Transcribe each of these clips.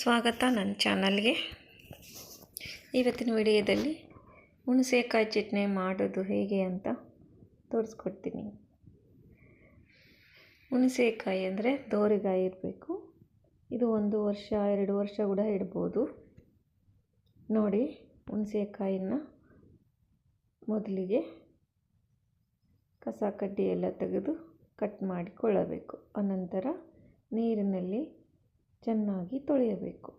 ಸ್ವಾಗತ ನನ್ನ ಚಾನಲ್ಗೆ. ಇವತ್ತಿನ ವಿಡಿಯೋದಲ್ಲಿ ಹುಣಸೆಕಾಯಿ ಚಟ್ನಿ ಮಾಡೋದು ಹೇಗೆ ಅಂತ ತೋರಿಸ್ಕೊಡ್ತೀನಿ. ಹುಣಸೆಕಾಯಿ ಅಂದರೆ ದೋರಿಗಾಯಿ ಇರಬೇಕು. ಇದು ಒಂದು ವರ್ಷ, ಎರಡು ವರ್ಷ ಕೂಡ ಇಡ್ಬೋದು. ನೋಡಿ, ಹುಣಸೆಕಾಯಿನ ಮೊದಲಿಗೆ ಕಸ ಕಡ್ಡಿ ಎಲ್ಲ ತೆಗೆದು ಕಟ್ ಮಾಡಿಕೊಳ್ಳಬೇಕು. ಅನಂತರ ನೀರಿನಲ್ಲಿ ಚೆನ್ನಾಗಿ ತೊಳೆಯಬೇಕು.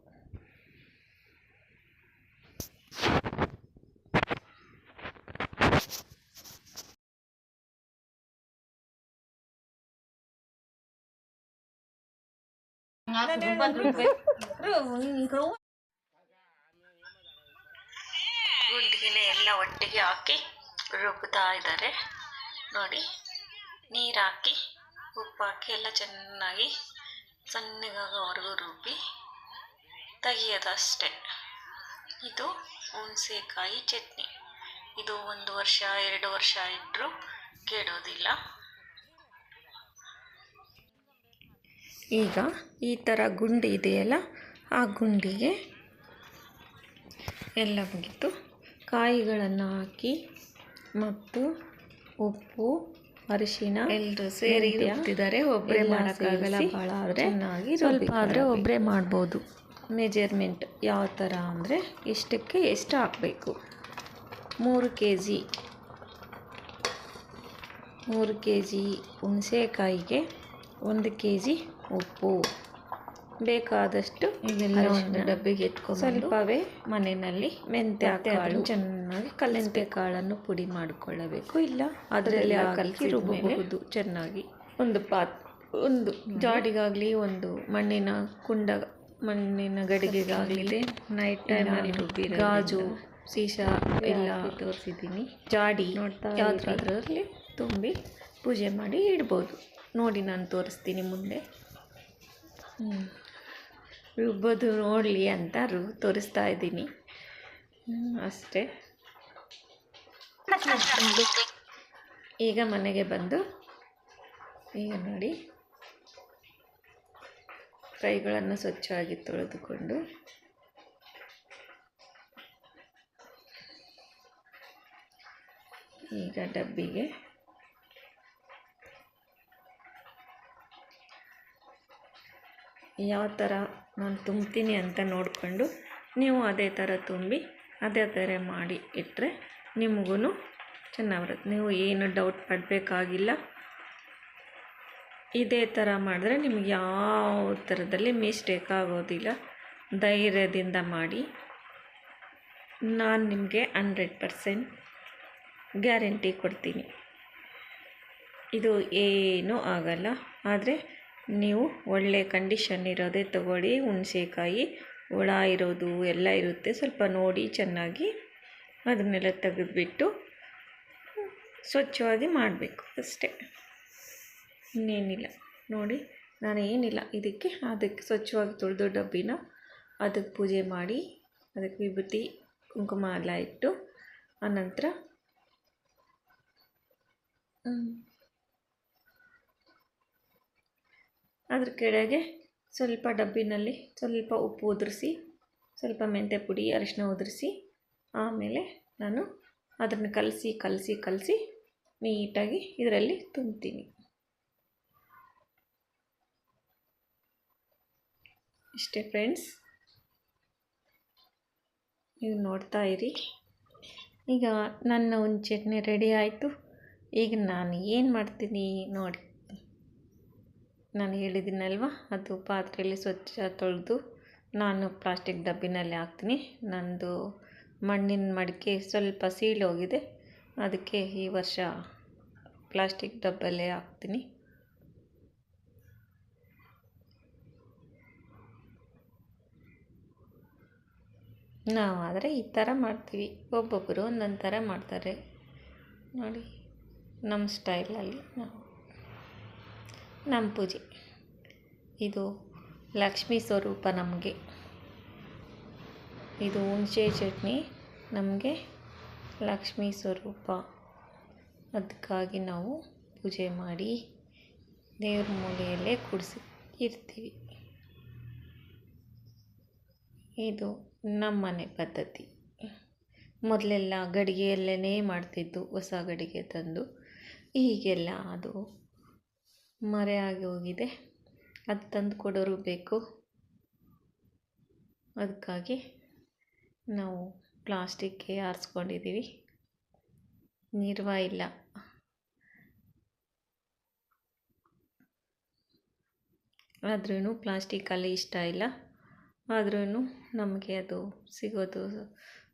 ಗುಂಡಿಗೆನೆ ಎಲ್ಲ ಒಟ್ಟಿಗೆ ಹಾಕಿ ರುಬ್ತಾ ಇದ್ದಾರೆ. ನೋಡಿ, ನೀರು ಹಾಕಿ, ಉಪ್ಪು ಹಾಕಿ ಎಲ್ಲ ಚೆನ್ನಾಗಿ ಸಣ್ಣಗಾಗೋವರೆಗೂ ರುಬ್ಬಿ ತೆಗಿಯೋದಷ್ಟೇ. ಇದು ಹುಣಸೆಕಾಯಿ ಚಟ್ನಿ. ಇದು ಒಂದು ವರ್ಷ, ಎರಡು ವರ್ಷ ಇಟ್ಟರೂ ಕೆಡೋದಿಲ್ಲ. ಈಗ ಈ ಥರ ಗುಂಡಿ ಇದೆಯಲ್ಲ, ಆ ಗುಂಡಿಗೆ ಎಲ್ಲ ಮುಗಿತು. ಕಾಯಿಗಳನ್ನು ಹಾಕಿ ಮತ್ತು ಉಪ್ಪು ಅರಿಶಿನ ಎಲ್ಲರೂ ಸೇರಿ ರುಬ್ತಿದ್ದಾರೆ ಒಬ್ಬರೇ ಮಾಡೋಕ್ಕಾಗಲ್ಲ ಭಾಳ ಆದರೆ ಚೆನ್ನಾಗಿ ಸ್ವಲ್ಪ ಆದರೆ ಒಬ್ಬರೇ ಮಾಡ್ಬೋದು. ಮೆಜರ್ಮೆಂಟ್ ಯಾವ ಥರ ಅಂದರೆ ಇಷ್ಟಕ್ಕೆ ಎಷ್ಟು ಹಾಕಬೇಕು? ಮೂರು ಕೆ ಜಿ ಮೂರು ಕೆ ಜಿ ಹುಣಸೆಕಾಯಿಗೆ ಒಂದು ಕೆ ಜಿ ಉಪ್ಪು. ಬೇಕಾದಷ್ಟು ಒಂದು ಡಬ್ಬಿಗೆ ಎತ್ಕೊಂಡು ಸ್ವಲ್ಪವೇ ಮನೆಯಲ್ಲಿ ಮೆಂತ್ಯ ಕಾಳು. ಚೆನ್ನಾಗಿ ಕಲ್ಲಂತೆ ಕಾಳನ್ನು ಪುಡಿ ಮಾಡಿಕೊಳ್ಳಬೇಕು. ಇಲ್ಲ ಅದರಲ್ಲಿ ಹಾಕಿ ರುಬ್ಬಬಹುದು ಚೆನ್ನಾಗಿ. ಒಂದು ಪಾತ್ ಒಂದು ಜಾಡಿಗಾಗಲಿ ಒಂದು ಮಣ್ಣಿನ ಕುಂಡ ಮಣ್ಣಿನ ಗಡಿಗೆಗಾಗಲಿ ನೈಟ್ ಟೈಮಲ್ಲಿ ರುಬ್ಬಿ ಗಾಜು ಸೀಸಾ ಎಲ್ಲ ತೋರಿಸಿದ್ದೀನಿ. ಜಾಡಿ ನೋಡ್ತಾ ಯಾವುದ್ರಲ್ಲಿ ತುಂಬಿ ಪೂಜೆ ಮಾಡಿ ಇಡ್ಬೋದು. ನೋಡಿ ನಾನು ತೋರಿಸ್ತೀನಿ ಮುಂದೆ. ಹ್ಞೂ ರುಬ್ಬೋದು ನೋಡಲಿ ಅಂತ ರು, ತೋರಿಸ್ತಾ ಇದ್ದೀನಿ. ಅಷ್ಟೇ. ಈಗ ಮನೆಗೆ ಬಂದು ಈಗ ನೋಡಿ. ಕೈಗಳನ್ನು ಸ್ವಚ್ಛವಾಗಿ ತೊಳೆದುಕೊಂಡು. ಈಗ ಡಬ್ಬಿಗೆ. ಯಾವ ಥರ ನಾನು ತುಂಬ್ತೀನಿ ಅಂತ ನೋಡಿಕೊಂಡು ನೀವು ಅದೇ ಥರ ತುಂಬಿ, ಅದೇ ಥರ ಮಾಡಿ ಇಟ್ಟರೆ ನಿಮಗೂ ಚೆನ್ನಾಗಿ ಬರುತ್ತೆ ನೀವು ಏನು ಡೌಟ್ ಪಡಬೇಕಾಗಿಲ್ಲ. ಇದೇ ಥರ ಮಾಡಿದ್ರೆ ನಿಮ್ಗೆ ಯಾವ ಥರದಲ್ಲಿ ಮಿಸ್ಟೇಕ್ ಆಗೋದಿಲ್ಲ. ಧೈರ್ಯದಿಂದ ಮಾಡಿ. ನಾನು ನಿಮಗೆ ಹಂಡ್ರೆಡ್ ಪರ್ಸೆಂಟ್ ಗ್ಯಾರಂಟಿ ಕೊಡ್ತೀನಿ. ಇದು ಏನೂ ಆಗಲ್ಲ. ಆದರೆ ನೀವು ಒಳ್ಳೆ ಕಂಡೀಷನ್ ಇರೋದೇ ತಗೊಳ್ಳಿ, ಹುಣಸೆಕಾಯಿ, ಹುಳ ಇರೋದು ಎಲ್ಲ ಇರುತ್ತೆ. ಸ್ವಲ್ಪ ನೋಡಿ ಚೆನ್ನಾಗಿ ಅದನ್ನೆಲ್ಲ ತೆಗೆದುಬಿಟ್ಟು ಸ್ವಚ್ಛವಾಗಿ ಮಾಡಬೇಕು ಅಷ್ಟೇ. ಇನ್ನೇನಿಲ್ಲ. ನೋಡಿ ನಾನು ಏನಿಲ್ಲ ಇದಕ್ಕೆ ಅದಕ್ಕೆ ಸ್ವಚ್ಛವಾಗಿ ತೊಳೆದು ಡಬ್ಬಿನ ಅದಕ್ಕೆ ಪೂಜೆ ಮಾಡಿ, ಅದಕ್ಕೆ ವಿಭೂತಿ ಕುಂಕುಮ ಎಲ್ಲ ಇಟ್ಟು, ಆನಂತರ ಅದ್ರ ಕೆಳಗೆ ಸ್ವಲ್ಪ ಡಬ್ಬಿನಲ್ಲಿ ಸ್ವಲ್ಪ ಉಪ್ಪು ಉದುರಿಸಿ, ಸ್ವಲ್ಪ ಮೆಂತ್ಯ ಪುಡಿ ಅರಿಶಿನ ಉದುರಿಸಿ, ಆಮೇಲೆ ನಾನು ಅದನ್ನು ಕಲಸಿ ಕಲಸಿ ಕಲಸಿ ನೀಟಾಗಿ ಇದರಲ್ಲಿ ತುಂಬ್ತೀನಿ. ಇಷ್ಟೇ ಫ್ರೆಂಡ್ಸ್, ನೀವು ನೋಡ್ತಾ ಇರಿ. ಈಗ ನನ್ನ ಒಂದು ಚಟ್ನಿ ರೆಡಿ ಆಯಿತು. ಈಗ ನಾನು ಏನು ಮಾಡ್ತೀನಿ ನೋಡಿ. ನಾನು ಹೇಳಿದ್ದೀನಲ್ವ? ಅದು ಪಾತ್ರೆಯಲ್ಲಿ ಸ್ವಚ್ಛ ತೊಳೆದು ನಾನು ಪ್ಲಾಸ್ಟಿಕ್ ಡಬ್ಬಿನಲ್ಲಿ ಹಾಕ್ತೀನಿ. ನಂದು ಮಣ್ಣಿನ ಮಡಿಕೆ ಸ್ವಲ್ಪ ಸೀಳೋಗಿದೆ ಅದಕ್ಕೆ ಈ ವರ್ಷ ಪ್ಲಾಸ್ಟಿಕ್ ಡಬ್ಬಲ್ಲೇ ಹಾಕ್ತೀನಿ. ನಾವು ಈ ಥರ ಮಾಡ್ತೀವಿ. ಒಬ್ಬೊಬ್ಬರು ಒಂದೊಂದು ಥರ ಮಾಡ್ತಾರೆ. ನೋಡಿ, ನಮ್ಮ ಸ್ಟೈಲಲ್ಲಿ ನಾವು ನಮ್ಮ ಪೂಜೆ. ಇದು ಲಕ್ಷ್ಮೀ ಸ್ವರೂಪ ನಮಗೆ. ಇದು ಹುಣಸೆ ಚಟ್ನಿ ನಮಗೆ ಲಕ್ಷ್ಮೀ ಸ್ವರೂಪ. ಅದಕ್ಕಾಗಿ ನಾವು ಪೂಜೆ ಮಾಡಿ ದೇವ್ರ ಮೂಲೆಯಲ್ಲೇ ಕುಡಿಸಿ ಇರ್ತೀವಿ. ಇದು ನಮ್ಮನೆ ಪದ್ಧತಿ. ಮೊದಲೆಲ್ಲ ಗಡಿಗೆಯಲ್ಲೇ ಮಾಡ್ತಿದ್ದು ಹೊಸ ಗಡಿಗೆ ತಂದು. ಈಗೆಲ್ಲ ಅದು ಮರೆಯಾಗಿ ಹೋಗಿದೆ. ಅದು ತಂದು ಕೊಡೋರು ಬೇಕು. ಅದಕ್ಕಾಗಿ ನಾವು ಪ್ಲಾಸ್ಟಿಕ್ಗೆ ಆರಿಸ್ಕೊಂಡಿದ್ದೀವಿ. ನಿರ್ವ ಇಲ್ಲ. ಆದ್ರೂ ಪ್ಲಾಸ್ಟಿಕ್ಕಲ್ಲಿ ಇಷ್ಟ ಇಲ್ಲ. ಆದ್ರೂ ನಮಗೆ ಅದು ಸಿಗೋದು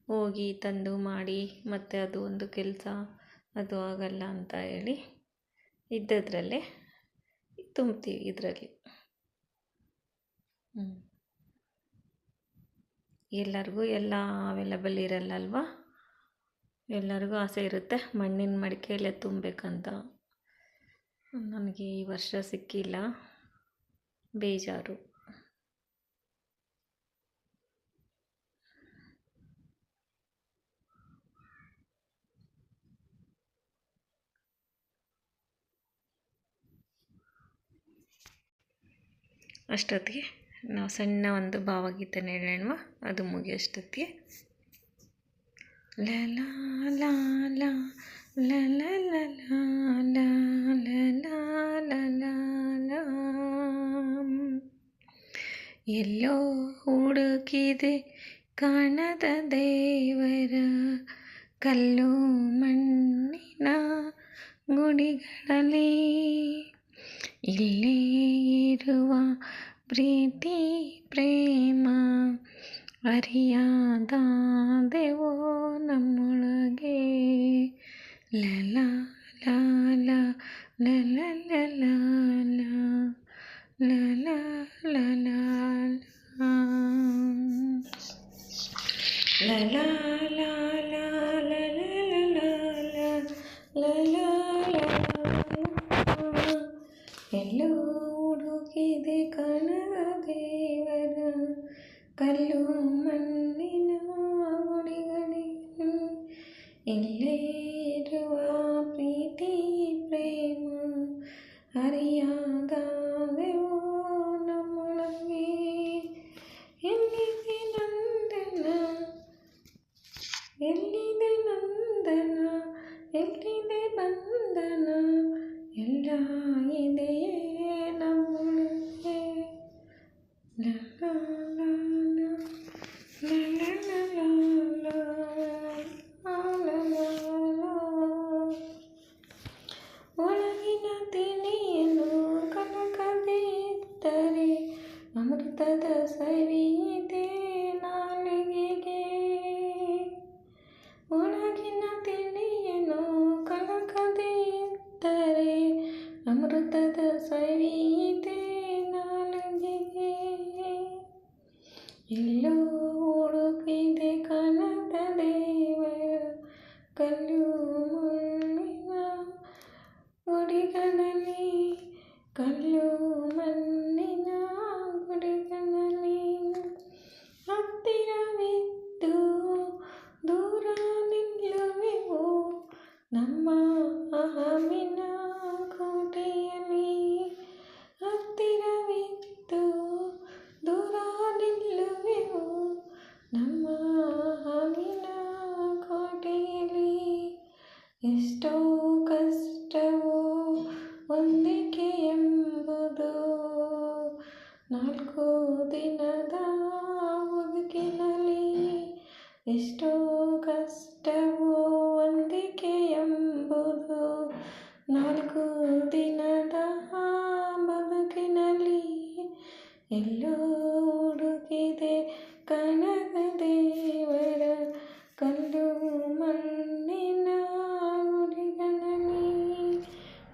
ಹೋಗಿ ತಂದು ಮಾಡಿ ಮತ್ತು ಅದು ಒಂದು ಕೆಲಸ, ಅದು ಆಗಲ್ಲ ಅಂತ ಹೇಳಿ ಇದ್ದದ್ರಲ್ಲೇ ತುಂಬ್ತೀವಿ ಇದರಲ್ಲಿ. ಎಲ್ಲರಿಗೂ ಎಲ್ಲ ಅವೈಲಬಲ್ ಇರಲ್ಲ ಅಲ್ವಾ ಎಲ್ಲರಿಗೂ ಆಸೆ ಇರುತ್ತೆ ಮಣ್ಣಿನ ಮಡಿಕೆಯಲ್ಲೇ ತುಂಬಬೇಕಂತ. ನನಗೆ ಈ ವರ್ಷ ಸಿಕ್ಕಿಲ್ಲ. ಬೇಜಾರು. ಅಷ್ಟೊತ್ತಿಗೆ ನಾವು ಸಣ್ಣ ಒಂದು ಭಾವಗೀತೆ ಹೇಳೋಣ ಅದು ಮುಗಿಯೋಷ್ಟೊತ್ತಿಗೆ ಲ ಎಲ್ಲೋ ಹುಡುಕಿದೆ ಕಾಣದ ದೇವರ ಕಲ್ಲು ಮಣ್ಣಿನ ಗುಡಿಗಳಲ್ಲಿ ಇಲ್ಲೇ ಇರುವ ಪ್ರೀತಿ ಪ್ರೇಮ ಅರಿಯಾದಾದೆವೋ ನಮ್ಮೊಳಗೆ. ಲಲ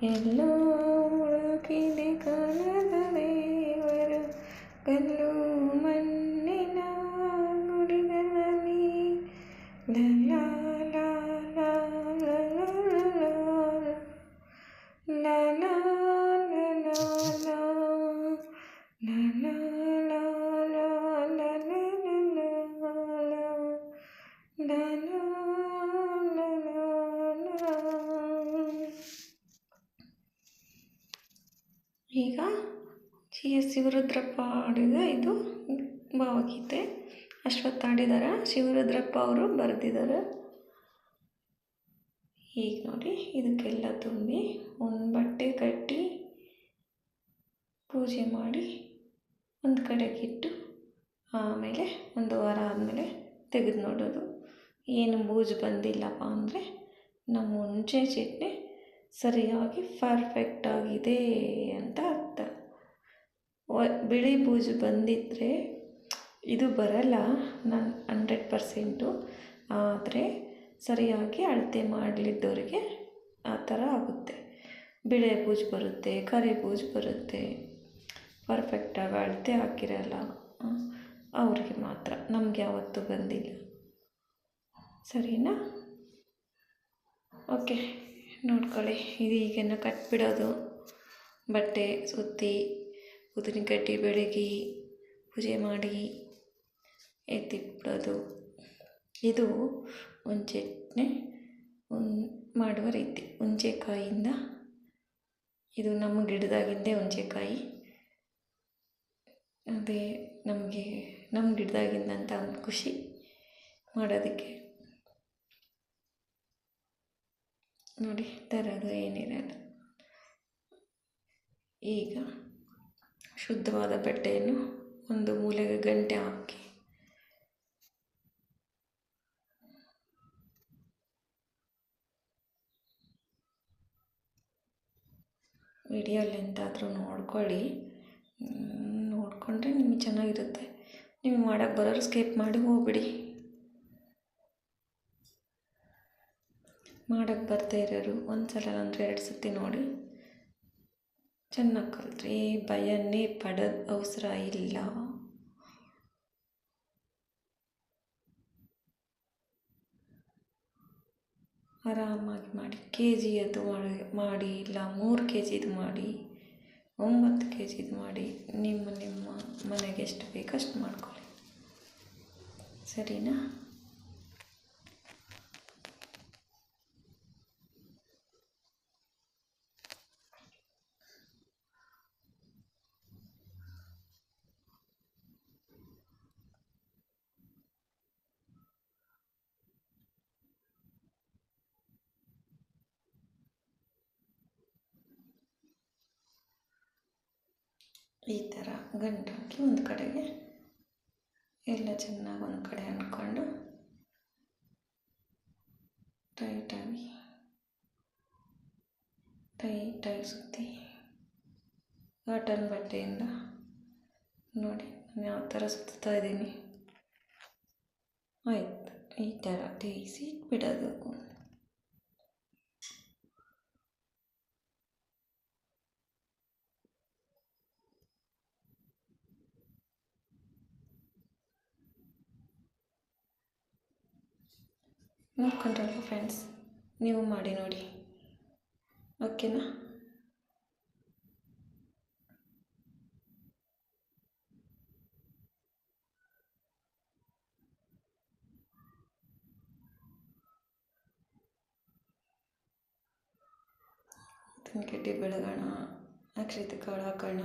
ಎಲ್ಲೋ ಉಳುಕಿದೆ ಜಿ ಎಸ್ ಶಿವರುದ್ರಪ್ಪ ಆಡಿದ ಇದು ಭಾವಗೀತೆ. ಅಶ್ವತ್ಥಾಡಿದಾರ, ಶಿವರುದ್ರಪ್ಪ ಅವರು ಬರೆದಿದ್ದಾರೆ. ಈಗ ನೋಡಿ, ಇದಕ್ಕೆಲ್ಲ ತುಂಬಿ ಒಂದು ಬಟ್ಟೆ ಕಟ್ಟಿ ಪೂಜೆ ಮಾಡಿ ಒಂದು ಕಡೆಗಿಟ್ಟು ಆಮೇಲೆ ಒಂದು ವಾರ ಆದಮೇಲೆ ತೆಗೆದು ನೋಡೋದು. ಏನು ಬೂಜು ಬಂದಿಲ್ಲಪ್ಪ ಅಂದರೆ ನಮ್ಮ ಮುಂಚೆ ಚಟ್ನಿ ಸರಿಯಾಗಿ ಪರ್ಫೆಕ್ಟ್ ಆಗಿದೆ ಅಂತ ಬಿಳಿ ಬೂಜು ಬಂದಿದ್ದರೆ ಇದು ಬರಲ್ಲ, ನಾನು ಹಂಡ್ರೆಡ್ ಪರ್ಸೆಂಟು ಆದರೆ ಸರಿಯಾಗಿ ಅಳತೆ ಮಾಡಲಿದ್ದವ್ರಿಗೆ ಆ ಥರ ಆಗುತ್ತೆ. ಬಿಳೆ ಬೂಜು ಬರುತ್ತೆ, ಕರಿ ಬೂಜು ಬರುತ್ತೆ. ಪರ್ಫೆಕ್ಟಾಗಿ ಅಳತೆ ಹಾಕಿರಲ್ಲ ಅವ್ರಿಗೆ ಮಾತ್ರ, ನಮಗೆ ಯಾವತ್ತೂ ಬಂದಿಲ್ಲ. ಸರಿನಾ? ಓಕೆ ನೋಡ್ಕೊಳ್ಳಿ, ಇದು ಈಗೇನು ಕಟ್ಬಿಡೋದು. ಬಟ್ಟೆ, ಸುತ್ತಿ ಉದಿನ ಕಡ್ಡಿ ಬೆಳಗಿ, ಪೂಜೆ ಮಾಡಿ ಎತ್ತಿಟ್ಬಿಡೋದು ಇದು ಹುಂಚೆಟ್ನೆ ಚಟ್ನಿ ಮಾಡುವ ರೀತಿ. ಹುಂಚೆಕಾಯಿಂದ, ಇದು ನಮ್ಮ ಗಿಡದಾಗಿಂದೆ ಹುಂಚೆಕಾಯಿ. ಅದೇ ನಮಗೆ, ನಮ್ಮ ಗಿಡದಾಗಿಂದ ಅಂತ ಒಂದು ಖುಷಿ ಮಾಡೋದಕ್ಕೆ. ನೋಡಿ, ತರೋದು ಏನಿರಲ್ಲ. ಈಗ ಶುದ್ಧವಾದ ಬಟ್ಟೆಯನ್ನು ಒಂದು ಮೂಲೆಗೆ ಗಂಟೆ ಹಾಕಿ. ವಿಡಿಯೋಲ್ಲಿ ಎಂತಾದರೂ ನೋಡ್ಕೊಳ್ಳಿ. ನೋಡಿಕೊಂಡ್ರೆ ನಿಮಗೆ ಚೆನ್ನಾಗಿರುತ್ತೆ. ನೀವು ಮಾಡೋಕ್ಕೆ ಬರೋರು ಸ್ಕಿಪ್ ಮಾಡಿ ಹೋಗ್ಬಿಡಿ. ಮಾಡೋಕ್ಕೆ ಬರ್ತಾ ಇರೋರು ಒಂದು ಸಲ ಅಂದರೆ ಎರಡು ಸರ್ತಿ ನೋಡಿ. ಚೆನ್ನಾಗಿ ಕಲ್ತ್ರಿ ಭಯನೇ ಪಡೋದು ಅವಸರ ಇಲ್ಲ. ಆರಾಮಾಗಿ ಮಾಡಿ ಕೆ ಜಿಯದು ಮಾಡಿ ಮಾಡಿ ಇಲ್ಲ, ಮೂರು ಕೆ ಜಿದು ಮಾಡಿ, ಒಂಬತ್ತು ಕೆ ಜಿದು ಮಾಡಿ, ನಿಮ್ಮ ನಿಮ್ಮ ಮನೆಗೆ ಎಷ್ಟು ಬೇಕು ಅಷ್ಟು ಮಾಡ್ಕೊಳ್ಳಿ. ಸರಿನಾ? ಈ ಥರ ಗಂಟು ಹಾಕಿ ಒಂದು ಕಡೆಗೆ ಎಲ್ಲ ಚೆನ್ನಾಗಿ ಒಂದು ಕಡೆ ಅಂದ್ಕೊಂಡು ಟೈಟಾಗಿ ಟೈಟಾಗಿ ಸುತ್ತಿ ಕಾಟನ್ ಬಟ್ಟೆಯಿಂದ ನೋಡಿ ನಾನು ಯಾವ ಥರ ಸುತ್ತಾ ಇದ್ದೀನಿ. ಆಯ್ತು, ಈ ಥರ ತೇಯಿಸಿ ಬಿಡೋದು ನೋಡ್ಕೊಂಡ್ರಲ್ವ ಫ್ರೆಂಡ್ಸ್ ನೀವು ಮಾಡಿ ನೋಡಿ. ಓಕೆನಾ ಕೆಟ್ಟಿ ಬೆಳಗೋಣ, ಅಕ್ಷಿತ ಕಾಳು ಹಾಕೋಣ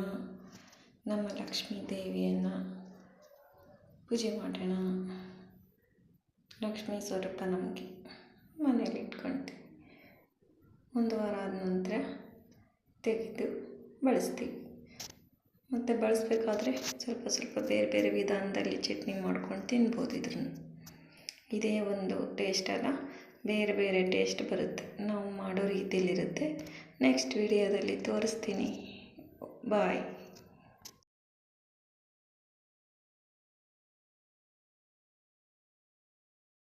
ನಮ್ಮ ಲಕ್ಷ್ಮೀ ದೇವಿಯನ್ನು ಪೂಜೆ ಮಾಡೋಣ. ಲಕ್ಷ್ಮೀ ಸ್ವರೂಪ ನಮಗೆ ಮನೇಲಿ ಇಟ್ಕೊಳ್ತೀವಿ ಒಂದು ವಾರ ಆದ ನಂತರ ತೆಗೆದು ಬಳಸ್ತೀವಿ. ಮತ್ತು ಬಳಸಬೇಕಾದ್ರೆ ಸ್ವಲ್ಪ ಸ್ವಲ್ಪ ಬೇರೆ ಬೇರೆ ವಿಧಾನದಲ್ಲಿ ಚಟ್ನಿ ಮಾಡ್ಕೊಂಡು ತಿನ್ಬೋದು ಇದನ್ನು ಇದೇ ಒಂದು ಟೇಸ್ಟ್ ಅಲ್ಲ, ಬೇರೆ ಬೇರೆ ಟೇಸ್ಟ್ ಬರುತ್ತೆ. ನಾವು ಮಾಡೋ ರೀತಿಯಲ್ಲಿರುತ್ತೆ. ನೆಕ್ಸ್ಟ್ ವಿಡಿಯೋದಲ್ಲಿ ತೋರಿಸ್ತೀನಿ. ಬಾಯ್